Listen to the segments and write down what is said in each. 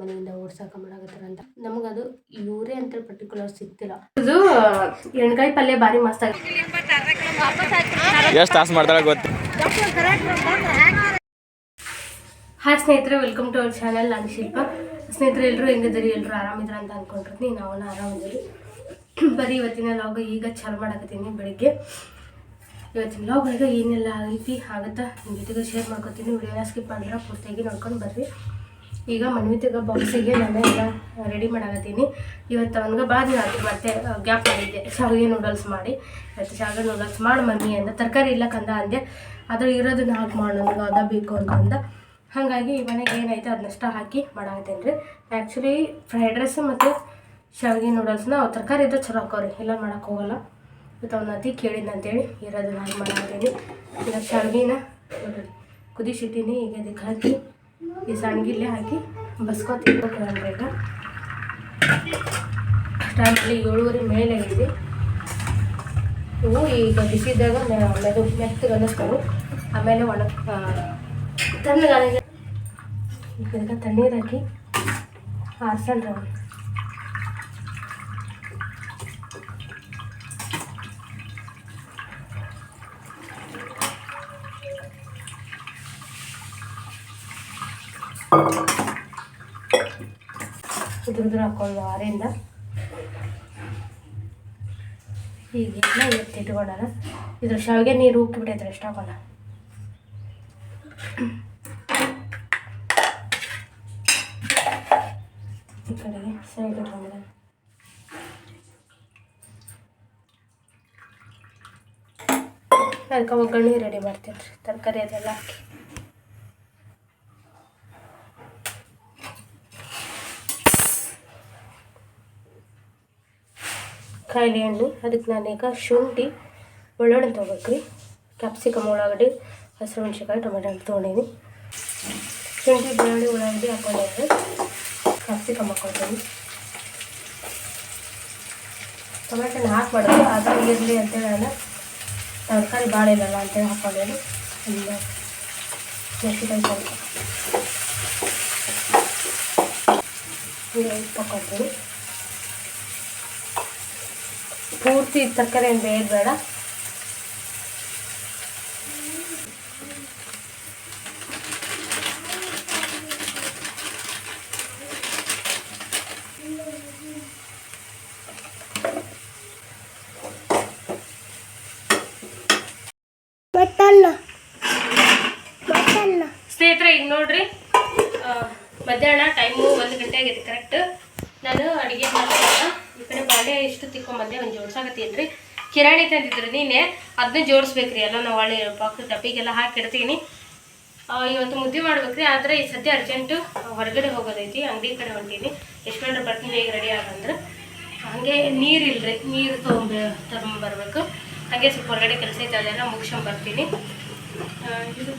ಮನೆಯಿಂದ ಓಡ್ಸಾಕ ಮಾಡಾಕತ್ತಾರ ಅಂತ. ನಮಗದು ಇವರೇ ಅಂತ ಪರ್ಟಿಕ್ಯುಲರ್ ಸಿಕ್ತಿಲ್ಲ ಇದು ಎಣ್ಗಾಯಿ ಪಲ್ಯ ಭಾರಿ ಮಸ್ತ್ ಆಗಿದೆ ಎಷ್ಟು ತಾಸು ಮಾಡ್ತಾಳೆ ಗೊತ್ತು ಹಾಯ್ ಸ್ನೇಹಿತರೆ ವೆಲ್ಕಮ್ ಟು ಅವರ್ ಚಾನಲ್ ನಾನು ಶಿಲ್ಪ. ಸ್ನೇಹಿತರೆ ಎಲ್ಲರೂ ಹೆಂಗಿದ್ದೀರಿ? ಎಲ್ಲರೂ ಆರಾಮಿದ್ರ ಅಂತ ಅನ್ಕೊಂಡಿರ್ತೀನಿ. ನಾವು ಆರಾಮಿದ್ದೀರಿ ಬರೀ ಇವತ್ತಿನ ಲಾಗ್ ಈಗ ಚಾಲು ಮಾಡಾಕತ್ತೀನಿ ಬೆಳಿಗ್ಗೆ. ಇವತ್ತಿನ ಲಾಗ್ ಒಳಗೆ ಏನೆಲ್ಲ ಆಗೈತಿ ಆಗುತ್ತಾ ನಿಮ್ಮ ಜೊತೆಗೆ ಶೇರ್ ಮಾಡ್ಕೊತೀನಿ. ವಿಡಿಯೋನ ಸ್ಕಿಪ್ ಮಾಡಿದ್ರೆ ಪೂರ್ತಿಯಾಗಿ ನೋಡ್ಕೊಂಡು ಬರ್ರಿ. ಈಗ ಮನ್ವಿತಿಗ ಬಾಕ್ಸಿಗೆ ನಾನು ಎಲ್ಲ ರೆಡಿ ಮಾಡಕತ್ತೀನಿ. ಇವತ್ತು ಅವನಿಗೆ ಭಾಳ ದಿನ ಮತ್ತೆ ಗ್ಯಾಪ್ ಮಾಡಿದ್ದೆ. ಶಾವಿಗೆ ನೂಡಲ್ಸ್ ಮಾಡಿ. ಇವತ್ತು ಶಾವಿಗೆ ನೂಡಲ್ಸ್ ಮಾಡಿ ಮಮ್ಮಿ ಅಂದ. ತರಕಾರಿ ಇಲ್ಲ ಕಂದ ಅಂದೆ. ಅದು ಇರೋದು ಹಾಕಿ ಮಾಡು, ನನಗೆ ಅದ ಬೇಕು ಅಂತ ಅಂದ. ಹಾಗಾಗಿ ಮನೆಗೆ ಏನೈತೆ ಅದನ್ನಷ್ಟ ಹಾಕಿ ಮಾಡಾಕತ್ತೇನೆ ರೀ. ಆ್ಯಕ್ಚುಲಿ ಫ್ರೈಡ್ ರೈಸ್ ಮತ್ತು ಶಾವಿಗೆ ನೂಡಲ್ಸ್ನ ಅವು ತರಕಾರಿ ಇದ್ರೆ ಚಲೋ ಹಾಕೋರಿ. ಇಲ್ಲ ಮಾಡೋಕ್ಕೆ ಹೋಗಲ್ಲ. ಮತ್ತು ಅವ್ನ ಅತಿ ಕೇಳಿದ್ನ ಅಂತೇಳಿ ಇರೋದನ್ನ ಹಾಕಿ ಮಾಡಾಕತ್ತೀನಿ. ಈಗ ಶಾವಿಗೆನ ಕುದಿಸಿದ್ದೀನಿ ಈಗ ಅದಕ್ಕೆ ಹಾಕಿ ಈ ಸಣ್ಣಗಿಲ್ಲಿ ಹಾಕಿ ಬಸ್ಕೊತೀನಿ ಅಂದ್ರೆ ಈಗ ಏಳುವರೆ ಮೇಲೆ ಆಗಿದೆ ಇವು ಈಗ ಬಿಸಿದಾಗ ಮೆದು ಮೆತ್ತಗೆ ಅನ್ನಿಸ್ತಾವೆ ಆಮೇಲೆ ಒಣ ತಣ್ಣಗಾಲ ಈಗ ತಣ್ಣೀರು ಹಾಕಿ ಹಾರ್ಸಂಡ್ರೆ ಉದುರಿದ್ರೆ ಹಾಕೊಳ್ಳೋ ಆರಿಂದ ಈಗೆಲ್ಲ ಎತ್ತಿಟ್ಕೊಳ್ಳೋಣ ಇದ್ರ ಶಾವಿಗೆ ನೀರು ಉಕ್ಕಿಬಿಟ್ಟೈತೆ ಎಷ್ಟು ಹಾಕೋಣ? ಈ ಕಡೆಗೆ ಸೈಡ್ ಇಟ್ಕೊಂಡ್ರೆ ಅದಕ್ಕೆ ಒಗ್ಗರಣೆ ರೆಡಿ ಮಾಡ್ತೀನಿ ತರಕಾರಿ ಅದೆಲ್ಲ ಹಾಕಿ. ಕಾಯಿಲೆ ಹಣ್ಣು ಅದಕ್ಕೆ ನಾನೀಗ ಶುಂಠಿ ಬೆಳ್ಳುಳ್ಳಿ ತೊಗೋಬೇಕು ರೀ ಕ್ಯಾಪ್ಸಿಕಮ್ ಉಳ್ಳಾಗಡ್ಡಿ, ಹಸಿರು ಮೆಣಸಿನ್ಕಾಯಿ ಟೊಮೆಟೊ ಹಣ್ಣು ತೊಗೊಂಡೀನಿ. ಶುಂಠಿ, ಬೆಳ್ಳುಳ್ಳಿ, ಉಳ್ಳಾಗಡ್ಡಿ ಹಾಕೊಂಡೆ ಕ್ಯಾಪ್ಸಿಕಮ್ ಹಾಕ್ಕೊಳ್ತೀನಿ ಟೊಮೆಟೊನ ಹಾಕಿ ಮಾಡೋದು ಅದು ಇರಲಿ ಅಂತೇಳಿ ನಾನು ತರಕಾರಿ ಭಾಳ ಇಲ್ಲಲ್ಲ ಅಂತೇಳಿ ಹಾಕ್ಕೊಂಡೇನಿ ಒಂದು ಮೆಣಸಿನ್ಕಾಯಿ ಸ್ವಲ್ಪ ಉಪ್ಪು ಹಾಕೊತೀನಿ ಪೂರ್ತಿ ತರಕಾರಿ ಏನು ಬೇಯೋದು ಬೇಡ ಸ್ನೇಹಿತರೆ ಈಗ ನೋಡ್ರಿ ಆ, ಮಧ್ಯಾಹ್ನ ಟೈಮು ಒಂದು ಗಂಟೆ ಆಗೈತಿ ಕರೆಕ್ಟ್ ನಾನು ಅಡುಗೆ ಮಾಡ್ತಾಯಿಲ್ಲ ಈ ಕಡೆ ಬಾಂಡೆ ಇಷ್ಟು ತಿಕ್ಕೊಂಬಂದೆ ಒಂದು ಜೋಡ್ಸಾಕತ್ತೀನಿ ರೀ ಕಿರಾಣಿ ತಂದಿದ್ರು ನೀನೆ ಅದನ್ನ ಜೋಡಿಸ್ಬೇಕ್ರಿ, ಎಲ್ಲ ನಾವು ಒಳ್ಳೆ ಬಾಕ್ಸ್ ಡಬ್ಬಿಗೆಲ್ಲ ಹಾಕಿಡ್ತೀನಿ ಇವತ್ತು ಮುದ್ದೆ ಮಾಡ್ಬೇಕ್ರಿ, ಆದರೆ ಈ ಸದ್ಯ ಅರ್ಜೆಂಟು ಹೊರಗಡೆ ಹೋಗೋದೈತಿ, ಅಂಗಡಿ ಕಡೆ ಹೊಂಟೀನಿ. ಎಷ್ಟು ಗಂಟೆ ಬರ್ತೀನಿ ಈಗ ರೆಡಿ ಆಗಂದ್ರೆ? ಹಾಗೆ ನೀರಿಲ್ರಿ ನೀರು ತೊಗೊಂಬ, ತಗೊಂಬರ್ಬೇಕು. ಹಾಗೆ ಸ್ವಲ್ಪ ಹೊರಗಡೆ ಕೆಲಸ ಐತೆ, ಅದೆಲ್ಲ ಮುಗಿಸ್ಕೊಂಬರ್ತೀನಿ ಇದು.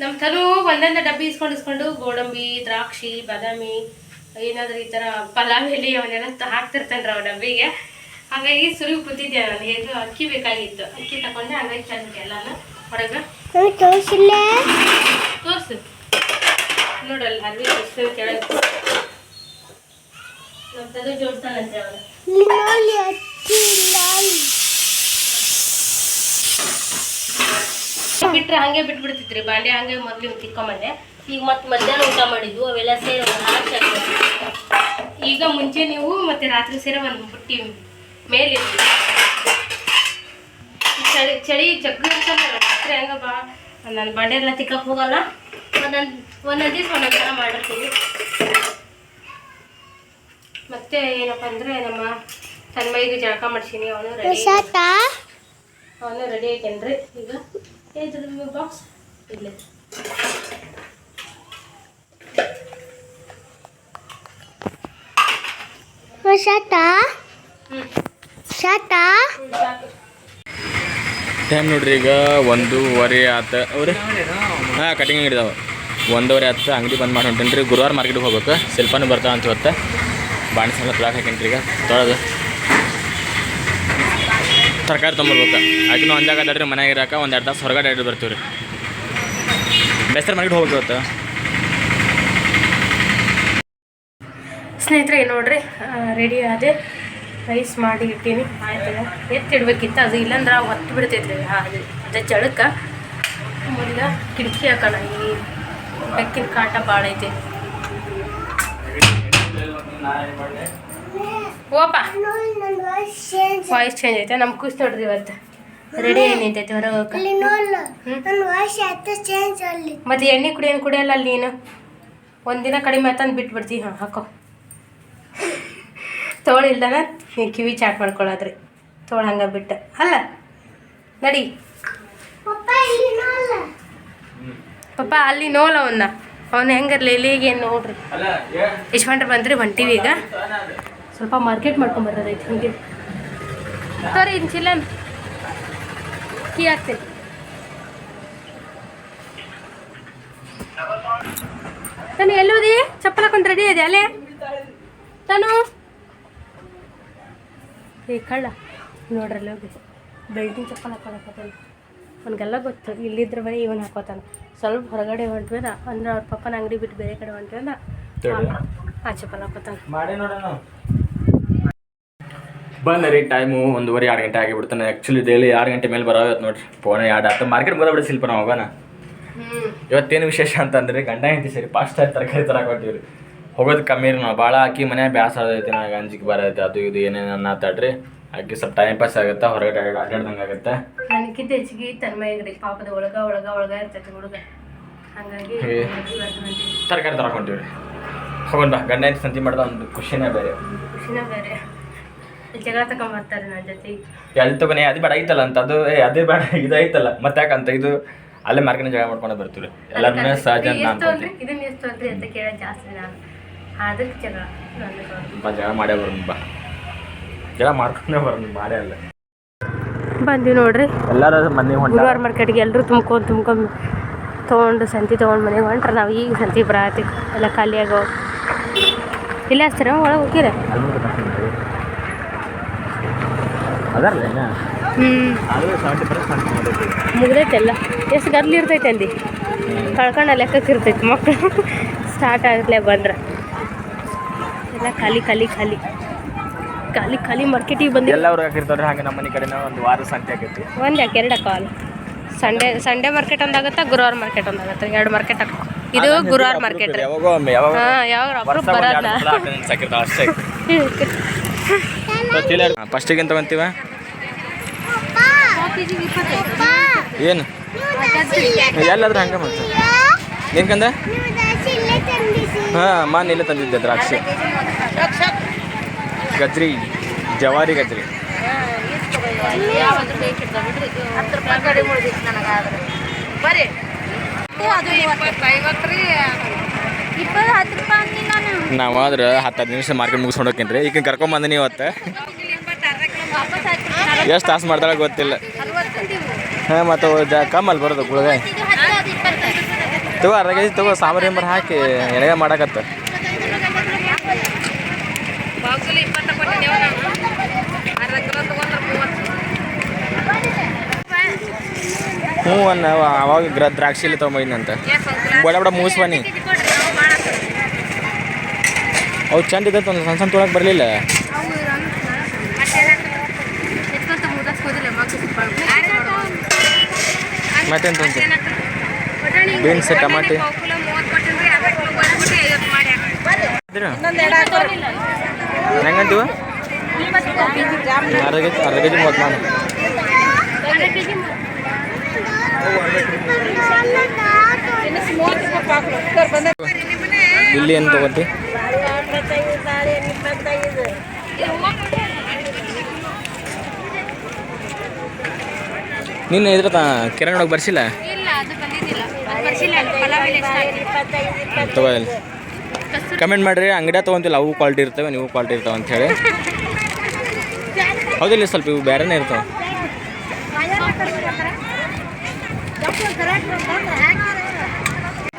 ನಮ್ಮ ತನು ಒಂದೊಂದು ಡಬ್ಬಿ ಇಸ್ಕೊಂಡು ಇಸ್ಕೊಂಡು ಗೋಡಂಬಿ, ದ್ರಾಕ್ಷಿ, ಬಾದಾಮಿ, ಏನಾದರೂ ಈ ಥರ ಪಲಾವ್ ಎಲ್ಲಿ ಅವನ್ನೆಲ್ಲ ಹಾಕ್ತಿರ್ತಾನೆ ಅವ ಡಬ್ಬಿಗೆ. ಹಾಗಾಗಿ ಸುರುಗಿ ಕೂತಿದ್ದೆ ನಾನು ಅಕ್ಕಿ ಬೇಕಾಗಿತ್ತು. ಅಕ್ಕಿ ತಗೊಂಡೆ ಹಂಗಾಗಿ ಚೆನ್ನಾಗಿ ಎಲ್ಲಾನು ಹೊರಗೆ. ತೋರಿಸು. ನೋಡಲ್ಲ ಅರ್ವಿ ತೋರಿಸ್ತು ಕೆಳಗೆ ತದು ಜೋಡ್ತಾನಂತೆ ಅವನು. ಬಿಟ್ರೆ ಹಂಗೆ ಬಿಟ್ಬಿಡ್ತಿದ್ರಿ. ಬಾಂಡೆ ಹಂಗೆ ಮೊದ್ಲು ತಿಕ್ಕೊಂಬಂದೆ. ಈಗ ಮತ್ತೆ ಮಧ್ಯಾಹ್ನ ಊಟ ಮಾಡಿದ್ವು. ಅವೆಲ್ಲ ಸೇರಿ ಒಂದು ನಾಲ್ಕು ಈಗ ಮುಂಚೆ ನೀವು ಮತ್ತೆ ರಾತ್ರಿ ಸೇರಿ ಒಂದು ಬುಟ್ಟಿ ಮೇಲೆ ಚಳಿ ಚಳಿ ಜಗ್ಗು ಇರ್ತಲ್ಲ ರಾತ್ರಿ ಹಂಗ ಬಾ. ನಾನು ಬಾಂಡೆ ಎಲ್ಲ ತಿಕ್ಕಕ್ಕೆ ಹೋಗಲ್ಲ. ಒಂದೊಂದು ಒಂದೊಂದು ದಿವಸ ಒಂದೊಂದು ಥರ ಮಾಡಿರ್ತೀವಿ ಮತ್ತೆ ಏನಪ್ಪ ಅಂದರೆ ನಮ್ಮ ತನ್ಮೈಗೆ ಜಳಕ ಮಾಡ್ಸೀನಿ. ಅವನು ರೆಡಿ ಅವನು ರೆಡಿ ಐತೇನ್ರಿ? ಈಗ ಏನ್ರಿ ಬಾಕ್ಸ್ ಇಲ್ಲ. ಹ್ಞೂ ಟೈಮ್ ನೋಡ್ರಿ ಈಗ ಒಂದೂವರೆ ಆತ ಅವ್ರಿ? ಹಾಂ ಕಟಿಂಗ್ ಹಿಡಿದಾವೆ ಒಂದೂವರೆ ಆತ ಅಂಗಡಿ ಬಂದ್ ಮಾಡಿ ಹೊಂಟೇನಿ ರೀ. ಗುರುವಾರ ಮಾರ್ಕೆಟ್ಗೆ ಹೋಗ್ಬೇಕು. ಶಿಲ್ಪನೂ ಬರ್ತಾವ ಅಂತ ಇವತ್ತು. ಬಾಣಿ ಸಣ್ಣ ತೊಳಕ್ಕೆ ಹಾಕೇನಿ ಈಗ. ತೊಳೆದು. ತರಕಾರಿ ತೊಗೊಂಬರ್ಬೇಕು ಆಕಿನೂ ಒಂದು ಜಾಗ ಅದಾಡ್ರಿ ಮನ್ಯಾಗ ಇರಾಕ ಒಂದು ಎರಡು ತಾಸು ಹೊರಗಡೆ ಎರಡು ಬರ್ತೀವಿ ರೀ ಬೆಸ್ತರ ಮಾರ್ಕೆಟ್ ಹೋಗ್ಬೇಕು ಇವತ್ತು. ಸ್ನೇಹಿತರೆ ನೋಡ್ರಿ ರೆಡಿ ಆದೆ. ರೈಸ್ ಮಾಡಿ ಇಟ್ಟೀನಿ. ಆಯ್ತಲ್ಲ ಎತ್ತಿಡ್ಬೇಕಿತ್ತು. ಅದು ಇಲ್ಲಾಂದ್ರೆ ಒತ್ತು ಬಿಡ್ತೈತ್ರಿ. ಅದು ಅದೇ ಜಳಕ್ಕೆ ಮುಂದೆ ಕಿಟಕಿ ಹಾಕೋಣ. ಈ ಬೆಕ್ಕಿನ ಕಾಟ ಭಾಳ ಐತಿ. ಓಪ. ವಾಯ್ಸ್ ಚೇಂಜ್ ಐತೆ. ನಮ್ಮ ಖುಷಿ ನೋಡ್ರಿ ಇವತ್ತು. ರೆಡಿ ಏನೈತೈತಿ ಹೊರಗೆ ಹೋಗಕ್ಕೆ. ಮತ್ತೆ ಎಣ್ಣೆ ಕುಡಿಯೋನು ಕುಡಿಯಲ್ಲ ಅಲ್ಲಿ ನೀನು? ಒಂದಿನ ಕಡಿಮೆ ಆತಂದು ಬಿಟ್ಬಿಡ್ತಿ. ಹಾಂ ಹಾಕೋ. ತೋಳಿಲ್ದನ ಕಿವಿ ಚಾಟ್ ಮಾಡ್ಕೊಳ್ಳೋದ್ರಿ ತೋಳು ಹಂಗೆ ಬಿಟ್ಟು. ಅಲ್ಲ ನಡಿ. ಪಪ್ಪ ಅಲ್ಲಿ ನೋಲ್ ಅವನ್ನ ಅವನು ಹೆಂಗಿರ್ಲಿ ಇಲ್ಲಿಗೆ ಏನು ನೋಡ್ರಿ. ಯಶವಂಟ್ರ ಬಂದ್ರಿ ಹೊಂಟಿವಿ ಈಗ. ಸ್ವಲ್ಪ ಮಾರ್ಕೆಟ್ ಮಾಡ್ಕೊಂಬರೋದೈತಿ ಹಿಂಗೆ. ಸರಿ ಇನ್ ಚಿಲ್ಲನ್. ಕೀ ಹಾಕ್ತೀನಿ. ತಾನು ಎಲ್ಲೋದಿ ಚಪ್ಪಲ್ ಹಾಕೊಂಡು ರೆಡಿ ಇದೆ ಅಲ್ಲೇ? ತಾನು? ಏ ಕಳ್ಳ ನೋಡ್ರಲ್ಲಿ ಹೋಗಿ. ಬೆಲ್ಟಿನ ಚಪ್ಪಲ್ ಹಾಕೊಳಕತ್ತಾನೆ. ಅವ್ನಿಗೆಲ್ಲ ಗೊತ್ತು ಇಲ್ಲಿದ್ರ ಬರೀ ಇವನು ಹಾಕೋತಾನೆ. ಸ್ವಲ್ಪ ಹೊರಗಡೆ ಹೊಂಟ್ವೇನ ಅಂದ್ರೆ ಅವ್ರ ಪಪ್ಪನ ಅಂಗಡಿ ಬಿಟ್ಟು ಬೇರೆ ಕಡೆ ಹೊಂಟ್ವೇನ ಆ ಚಪ್ಪಲ್ ಹಾಕೋತಾನೆ. ಬಂದ ನೋಡೋಣ ಬಂದ್ರಿ ಟೈಮು ಒಂದೂವರೆ ಎರಡು ಗಂಟೆ ಆಗಿಬಿಡ್ತಾನೆ. ಆ್ಯಕ್ಚುಲಿ ಡೈಲಿ ಆರು ಗಂಟೆ ಮೇಲೆ ಬರೋ ಇವತ್ತು ನೋಡ್ರಿ. ಫೋನ್ ಎರಡು ಆಯ್ತು ಮಾರ್ಕೆಟ್ ಬರೋಬಿಡಿ ಸಿಲ್ಪ ನಾವು ಹೋಗೋಣ. ಹ್ಮ್. ಇವತ್ತೇನು ವಿಶೇಷ ಅಂತಂದ್ರೆ ಗಂಡ ಹೆಂಡತಿ ಸರಿ ಫಾಸ್ಟ್ ಆಗಿ ತರಕಾರಿ ಹೊಂಟೀವಿ ಹೋಗೋದು ಕಮ್ಮಿ ರೀ ನಾವು. ಭಾಳ ಹಾಕಿ ಮನ್ಯಾಗ ಬ್ಯಾಸರ ಐತಿ ನನಗೆ ಅಂಜಿಕೆ ಬರೈತೆ ಅದು ಇದು ಏನೇನು ತಡ್ರಿ ಆಕಿ ಸ್ವಲ್ಪ ಟೈಮ್ ಪಾಸ್ ಆಗುತ್ತೆ ಹೊರಗಡೆ ಅಡ್ಡಾಡ್ದಂಗೆ ಆಗುತ್ತೆ. ನನಗಿಂತ ಹೆಚ್ಚಿಗೆ ತನ್ಮಯಗ್ರಿ ಪಾಪದ ಒಳಗ ಒಳಗ ಒಳಗ ಇರ್ತೈತಿ ಹುಡುಗ. ಹಾಗಾಗಿ. ತರಕಾರಿ ತರಕ್ಕೆ ರೀ ಹೋಗೋಣ ಬಾ ಗಂಡ ಏನು ಸಂತಿ ಮಾಡ್ದ ಒಂದು ಖುಷಿನೇ ಬೇರೆ. ಖುಷಿನೇ ಬೇರೆ. ಜಗಳ ತಗೊಂಬರ್ತಾರೆ ನನ್ನ ಜೊತೆ ಎಲ್ಲಿ ತಗೊನೆ ಅದು ಬೇಡ ಐತಲ್ಲ ಅಂತ. ಅದು ಏ ಅದೇ ಬೇಡ ಇದು ಐತಲ್ಲ. ಮತ್ತೆ ಯಾಕಂತ ಇದು ಅಲ್ಲೇ ಮಾರ್ಕೆಟ್ ಜಾಗ ಮಾಡ್ಕೊಂಡು ಬರ್ತೀವಿ ಎಲ್ಲರನ್ನ ಸಹಜ ಅಂತ ಇದನ್ನ ಎಷ್ಟು ಅಂತ ಕೇಳೋದು ಜಾಸ್ತಿ ನಾನು. ಅದಕ್ಕೆ ಜಗಳ ನನ್ನ ಬಾ ಜಗ ಮಾಡೇ ಬರೋಣ ಬಾ. ಜಗ ಮಾಡ್ಕೊಂಡೇ ಬರೋಣ ಮಾಡೇ ಅಲ್ಲ. ಬಂದ್ವಿ ನೋಡ್ರಿ. ಎಲ್ಲರೂ ಮನೆ ಹೊಂಟ. ಗುರುವಾರ ಮಾರ್ಕೆಟ್ಗೆ ಎಲ್ಲರೂ ತುಂಬ್ಕೊಂಡು ತುಂಬ್ಕೊಂಡು ತೊಗೊಂಡು ಸಂತಿ ತೊಗೊಂಡು ಮನೆಗೆ ಹೊಂಟ್ರೆ ನಾವು ಈಗ ಸಂತಿ ಬರತ್ತಿ ಎಲ್ಲ ಖಾಲಿ ಆಗೋ. ಇಲ್ಲ ಹಚ್ತೀರ ಒಳಗೆ ಹೋಗಿರ ಮುಗ್ದೈತೆ ಮುಗ್ದೈತೆಲ್ಲ ಎಷ್ಟು ಗದ್ಲಿ ಇರ್ತೈತೆ ಅಂದಿ ಕಳ್ಕೊಂಡ ಲೆಕ್ಕಕ್ಕೆ ಇರ್ತೈತೆ ಮಕ್ಕಳು ಸ್ಟಾರ್ಟ್ ಆಗಲೇ ಬಂದ್ರೆ. ಎಲ್ಲ ಖಾಲಿ ಖಾಲಿ ಖಾಲಿ. ಖಾಲಿ ಖಾಲಿ ಮಾರ್ಕೆಟಿಗೆ ಬಂದು ಎಲ್ಲರೂ ಹಾಕಿರ್ತಾರೆ ಹಾಗೆ ನಮ್ಮ ಮನೆ ಕಡೆನ ಒಂದು ವಾರ ಸಂತೆ ಆಗೈತಿ. ಒಂದು ಯಾಕೆ ಎರಡು ಕಾಲ್ ಸಂಡೇ ಸಂಡೇ ಮಾರ್ಕೆಟ್ ಒಂದಾಗತ್ತಾ ಗುರುವಾರ ಮಾರ್ಕೆಟ್ ಒಂದಾಗತ್ತೆ ಎರಡು ಮಾರ್ಕೆಟ್ ಹಾಕೋ. ಇದು ಗುರುವಾರ ಮಾರ್ಕೆಟ್ ರೀ ಯಾವಾಗೋ ಒಮ್ಮೆ ಯಾವಾಗ ಹಾಂ ಯಾವಾಗ ವರ್ಷ ಅಪ್ರೂಪ್ ಬರೋಲ್ಲ. ಸಾಕಿರ್ತಾವ ಅಷ್ಟೇ. ಫಸ್ಟಿಗೆ ಎಂತ ಬಂತೀವ ಏನು ಎಲ್ಲಾದ್ರೂ ಹಂಗೆ ಮಾಡ್ತಾರೆ. ಏನ್ಕಂದ ಇಲ್ಲೇ ಹಾಂ ಮಾನ್ ಇಲ್ಲೇ ತಂದಿದ್ದೆ ದ್ರಾಕ್ಷಿ. ಗಜ್ರಿ, ಜವಾರಿ ಗಜ್ರಿ. ನಾವು ಆದ್ರೆ ಹತ್ತು ಹತ್ತು ನಿಮಿಷ ಮಾರ್ಕೆಟ್ ಮುಗಿಸ್ಕೊಂಡೋಕೇನ್ರಿ ಈಗ ಕರ್ಕೊಂಬಂದಿನಿ ಇವತ್ತು. ಎಷ್ಟು ತಾಸು ಮಾಡ್ತಾಳೆ ಗೊತ್ತಿಲ್ಲ. ಹಾಂ, ಮತ್ತು ಕಮ್ಮಲ್ಲಿ ಬರೋದು ಗುಳಗಾಯಿ ತಗೋ ಅರ್ಧ ಕೆ ಜಿ ತಗೋ ಸಾಂಬಾರು ಎಂಬರ್ ಹಾಕಿ ಎಣಗ ಮಾಡಕತ್ತ. ಹ್ಞೂ ಅನ್ನ ಅವಾಗ ಗ್ರ ದ್ರಾಕ್ಷಿ ಇಲ್ಲಿ ತೊಗೊಂಬಂದಂತ ಬಡ ಬಡ ಮುಗಿಸ್ಬನಿ ಅವು ಚಂದ ಒಂದು ಸಣ್ಣ ಸಣ್ಣ ತೊಳಕ್ಕೆ ಬರಲಿಲ್ಲ. ಮತ್ತೆಂತ ಉಂಟು ಬೀನ್ಸ್ ಟಮಾಟಿ. ಹೆಂಗಂತೀವ ಅರ್ಧ ಕೆಜಿ ಅರ್ಧ ಕೆಜಿ ಮೂವತ್ತು ಮಾಡಿ ಇಲ್ಲಿ ಏನು ತಗೋತಿ ನಿನ್ನ ಇದ್ರ ಕಿರಣ್ ಒಳಗೆ ಬರ್ಸಿಲ್ಲ? ಕಮೆಂಟ್ ಮಾಡಿರಿ ಅಂಗಡಿಯ ತಗೊಂತಿಲ್ಲ, ಅವು ಕ್ವಾಲಿಟಿ ಇರ್ತವೆ, ನೀವು ಕ್ವಾಲಿಟಿ ಅಂತ ಹೇಳಿ. ಹೌದಿಲ್ಲ, ಸ್ವಲ್ಪ ಇವು ಬೇರೆನೇ ಇರ್ತಾವೆ.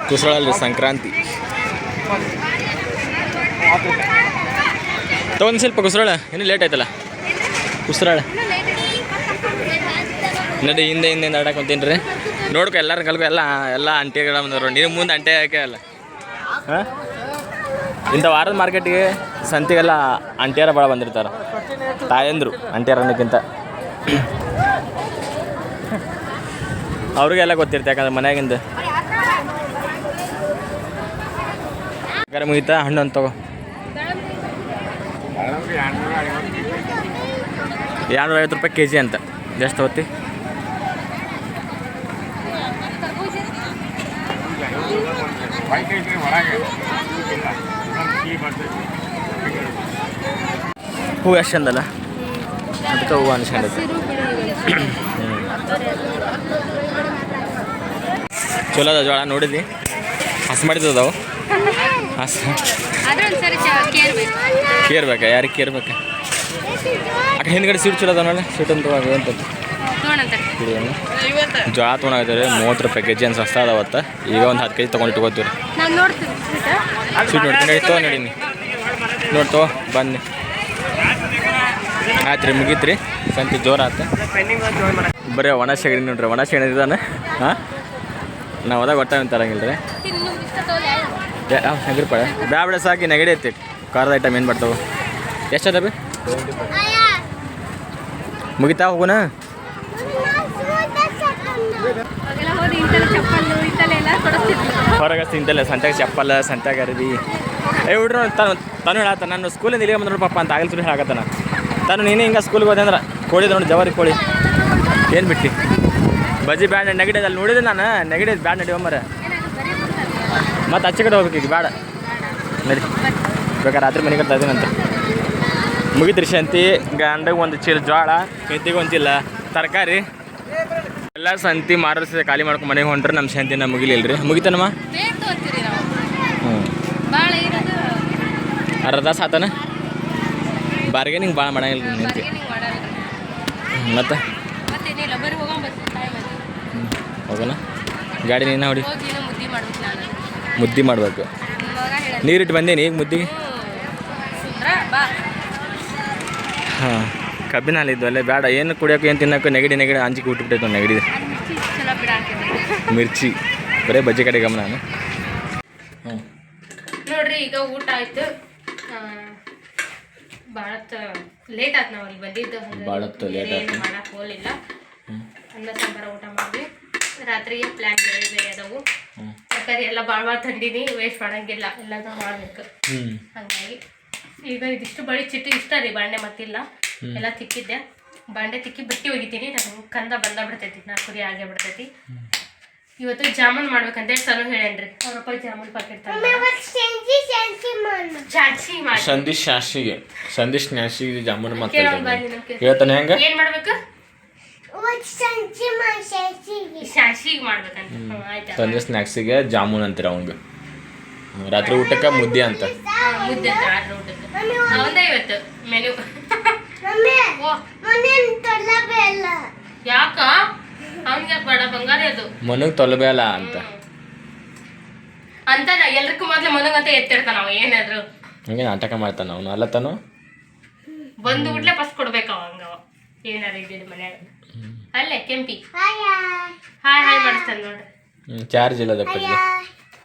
ಕುಸಳಲ್ರಿ ಸಂಕ್ರಾಂತಿ. ತಗೊಂಡು ಸ್ವಲ್ಪ ಕುಸರಳ ಇನ್ನೂ ಲೇಟ್ ಆಯ್ತಲ್ಲ? ಕುಸರಳ ನಡಿ, ಹಿಂದೆ ಹಿಂದೆ ಆಡಕೊಂತೀನಿ ರೀ ನೋಡ್ಕೊ ಎಲ್ಲರೂ ಕಲ್ಕೊ, ಎಲ್ಲ ಎಲ್ಲ ಅಂಟಿಗಳ ಬಂದವರು. ನೀನು ಮುಂದೆ ಅಂಟೆ ಹಾಕಿ ಅಲ್ಲ? ಹಾಂ? ಇಂಥ ವಾರದ ಮಾರ್ಕೆಟ್ಗೆ ಸಂತೆಗೆಲ್ಲ ಅಂಟಿಯಾರ ಭಾಳ ಬಂದಿರ್ತಾರೆ. ತಾಯಂದ್ರು ಅಂಟಿಯಾರ ಅನ್ನೋಕ್ಕಿಂತ ಅವ್ರಿಗೆಲ್ಲ ಗೊತ್ತಿರುತ್ತೆ, ಯಾಕಂದ್ರೆ ಮನೆಯಾಗಿಂದ ಗರ ಮುಗಿತಾ ಹಣ್ಣು ಅಂತ ತಗೋ. ಎರಡ್ನೂರ ಐವತ್ತು ರೂಪಾಯಿ ಕೆ ಜಿ ಅಂತ. ಜಸ್ಟ್ ಹೋಗ್ತಿ ಹೂವು ಎಷ್ಟು ಚಂದಲ್ಲ ಅದಕ್ಕೆ ಹೂವು ಅನ್ಸ್ಕೊಂಡೈತೆ. ಚಲೋ ಅದ ಜೋಳ ನೋಡಿದ್ವಿ ಹಸ್ ಮಾಡಿದ್ದವು ಹಸ್. ಆದ್ರೆ ಒಂದ್ಸರಿ ಕೇರ್ ಬೇಕು ಕೇರ್ ಬೇಕಾ ಯಾರಿಗೆ ಕೇರ್ ಬೇಕಾ ಅಕ್ಕ ಹಿಂದ್ಗಡೆ ಸೀಟ್ ಚಲೋ ಅದ ನೋಡಿ ಸೀಟ್ ಅಂತ ಜೋಳ ತೊಗೊಂಡಾಗ್ತಾರೆ ಮೂವತ್ತು ರೂಪಾಯಿ ಕೆ ಜಿ ಅಂತ ಸಸ್ತ ಅದಾವತ್ತ ಈಗ ಒಂದು ಹತ್ತು ಕೆ ಜಿ ತೊಗೊಂಡು ಇಟ್ಕೋತೀವಿ ನಾನು ನೋಡ್ತೀನಿ ನೋಡಿ ನೋಡ್ತೀನಿ ನಡಿ ತಗೋ ನಡೀನಿ. ನೋಡ್ತೋ ಬನ್ನಿ. ಆಯ್ತು ರೀ ಮುಗೀತು ರೀ. ಸಂತಿ ಜೋರು ಆತ. ಬರೀ ಒಣ ಸೆಗಣಿ ನೋಡ್ರಿ ಒಣ ಸೆಗಣಿ ಇದಾನೆ ಹಾಂ? ನಾವು ಹೋದಾಗ ಒಟ್ಟ ಅಂತ ತರಂಗಿಲ್ಲ ರೀ ಹೆಂಗ್ರಿ ಪಡ. ಬ್ಯಾಬ್ಡೆ ಬಿಡ ಸಾಕಿ ನೆಗಡಿ ಐತಿ ಖಾರದ ಐಟಮ್ ಏನು ಬರ್ತಾವೆ? ಎಷ್ಟು ಬಿ ಅಯ್ಯ ಮುಗಿತಾ ಹೋಗೋಣ ಹೋಗಿ ಹೊರಗೆ ತಿಂತಲ್ಲ ಸಂತ್ಯಾಗ ಚಪ್ಪಲ್ಲ ಸಂತ್ಯಾಗ ಅರಿವಿ. ಏ, ಹುಡ್ರ, ತಾನು ತಾನು ಹೇಳತ್ತ ನಾನು ಸ್ಕೂಲಿಂದ ಇಲ್ಲಿಗೆ ಬಂದ್ರು ಪಾಪ ಅಂತ ಆಗಲ್ ಸುಳಿ ಹೇಳಕತ್ತಾನ. ತಾನು ನೀನು ಹಿಂಗೆ ಸ್ಕೂಲ್ಗೆ ಹೋದೆ ಅಂದ್ರೆ ಕೋಳಿ ನೋಡಿ ಜವಾರಿ ಕೋಳಿ. ಏನು ಬಿಟ್ಟು? ಬಜ್ಜಿ ಬ್ಯಾಡ್ ನೆಗಡಿ ಅಲ್ಲಿ ನೋಡಿದೆ ನಾನು. ನೆಗಡಿ ಬ್ಯಾಡ್ ನಡಿ ಮರ ಮತ್ತೆ ಅಚ್ಚ ಕಡೆ ಹೋಗ್ಬೇಕು ಈಗ ಬೇಡ. ನಡಿ. ಬೇಕಾದ್ರೆ ರಾತ್ರಿ ಮನೆ ಕಟ್ತಾ ಇದ್ದೀನಂತ ಮುಗಿತ್ರಿ ಶಾಂತಿ ಗಂಡಗೆ ಒಂದು ಚೀಲ ಜೋಳ ಮೆಂತಿಗೆ ಒಂದು ಚೀಲ ತರಕಾರಿ. ಎಲ್ಲ ಸಂತಿ ಮಾರಸ ಖಾಲಿ ಮಾಡ್ಕೊಂಡು ಮನೆಗೆ ಹೊಂಟ್ರೆ ನಮ್ಮ ಶಾಂತಿನ ಮುಗಿಲಿಲ್ಲ ರೀ. ಮುಗಿತಾನಮ್ಮ? ಹ್ಞೂ ಅರ್ಧ ಸಾತಾನ? ಬಾರ್ಗೇನಿಂಗ್ ಭಾಳ ಮಾಡಂಗಿಲ್ಲ ನಿಂತು. ಮತ್ತೆ ಮತ್ತೇನಿಲ್ಲ ಬರೀ ಹೋಗೋಣ ಬರ್ತೀನಿ ಟೈಮ್ ಹೋಗೋಣ. ಗಾಡಿ ನೀನು ಹೊಡಿ. ಮುದ್ದಿ ಮುದ್ದೆ ಮಾಡ್ಬೇಕು. ಮುದ್ದೆ ನೀರಿಟ್ಟು ಬಂದೇನಿ ಈಗ ಮುದ್ದಿಗೆ ಬಾ ಹಾಂ ಕಬ್ಬಿನ ಹಾಲಿದ್ದು ಅಲ್ಲೇ ಬೇಡ. ಏನು ಕುಡಿಯೋಕೆ ಏನು ತಿನ್ನೋಕೆ ನೆಗಡಿ ನೆಗಡಿ ಅಂಜಿಕೆ ಒಂದು ನೆಗಡಿ. ಮಿರ್ಚಿ. ಬರೀ ಬಜ್ಜಿ ಕಡೆ ಗಮನ ಹ್ಞೂ ನೋಡ್ರಿ ಈಗ ಊಟ ಆಯಿತು. ಭಾಳ ಲೇಟ್ ಆಯ್ತು ನಾವು ಅಲ್ಲಿ ಬಂದಿದ್ದು. ಭಾಳ ಹೊತ್ತು ಆಯ್ತು. ಮಾಡಕ್ಕೆ ಹೋಗಲಿಲ್ಲ. ಅನ್ನ ಸಾಂಬಾರ ಊಟ ಮಾಡಿದ್ವಿ. ರಾತ್ರಿಗೆ ಪ್ಲಾನ್ ಬೇರೆ ಬೇರೆ ಅದಾವು. ತರಕಾರಿ ಎಲ್ಲ ಭಾಳ ಭಾಳ ತಂದಿನಿ ವೇಸ್ಟ್ ಮಾಡಂಗಿಲ್ಲ ಎಲ್ಲಾನು ಮಾಡ್ಬೇಕು. ಹಾಗಾಗಿ ಈಗ ಇದಿಷ್ಟು ಬಳಿ ಚಿಟ್ಟು ಇಷ್ಟ ರೀ ಬಾಂಡೆ ಮತ್ತಿಲ್ಲ. ಎಲ್ಲ ತಿಕ್ಕಿದ್ದೆ. ಬಾಂಡೆ ತಿಕ್ಕಿ ಬಟ್ಟಿ ಒಗಿತೀನಿ ನಾನು ಕಂದ ಬಂದ ಬಿಡ್ತೈತಿ ನಾಲ್ಕು ಕುರಿ ಆಗೇ ಬಿಡ್ತೈತಿ. ಇವತ್ತು ಜಾಮೂನ್ ಮಾಡ್ಬೇಕಂತೇಳಿ ಸಲ ಹೇಳೇನ್ರಿ? ಅವ್ರ ರೂಪಾಯಿ ಜಾಮೂನ್ ಪಾಕೆಟ್ ಸಂದೇಶ್ ಶಾಸಿಗೆ ಸಂದೇಶ್ ಶಾಸಿಗೆ ಜಾಮೂನ್ ಮಾತಾಡ್ತಾನೆ ನಮ್ಗೆ. ಹೇಳ್ತಾನೆ ಹೆಂಗ? ಏನ್ ಮಾಡ್ಬೇಕು? ಶಾಸಿಗೆ ಮಾಡ್ಬೇಕಂತ. ಆಯ್ತಾ. ಸಂಜೆ ಸ್ನ್ಯಾಕ್ಸಿಗೆ ಜಾಮೂನ್ ಅಂತೀರ ಅವಂಗೆ ರಾತ್ರಿ ಊಟಕ್ಕೆ ಮುದ್ದೆ ಅಂತ. ಮನಗ್ ಮುದ್ದೆ ರಾತ್ರಿ ಊಟಕ್ಕೆ ಒಂದೇ ಇವತ್ತು ಮೆನು ಯಾಕ? ಅವ್ನಿಗೆ ಬಡ ಬಂಗಾರ ಅದು. ಮನಗೆ ತೊಲಬೇಲ ಅಂತ. ಅಂತ ಎಲ್ರಿಗೂ ಮೊದ್ಲು ಮನಗಂತ ಎತ್ತಿರ್ತಾನ ಅವ ಏನಾದ್ರು. ಹಂಗೆ ನಾಟಕ ಮಾಡ್ತಾನ ಅವನು ಅಲ್ಲ ತಾನು? ಬಂದು ಬಿಡ್ಲೆ ಫಸ್ಟ್ ಕೊಡ್ಬೇಕು ಅವಂಗ ಅವ ಏನಾರ ಇದ್ದಿದ್ದು ಮನ್ಯಾಗ. ಅಲ್ಲೇ ಕೆಂಪಿ. Hi hi. ಹಾಯ್ ನೋಡಿ. ನೋಡ್ರಿ ಚಾರ್ಜ್ ಇಲ್ಲ ಅದಕ್ಕೆ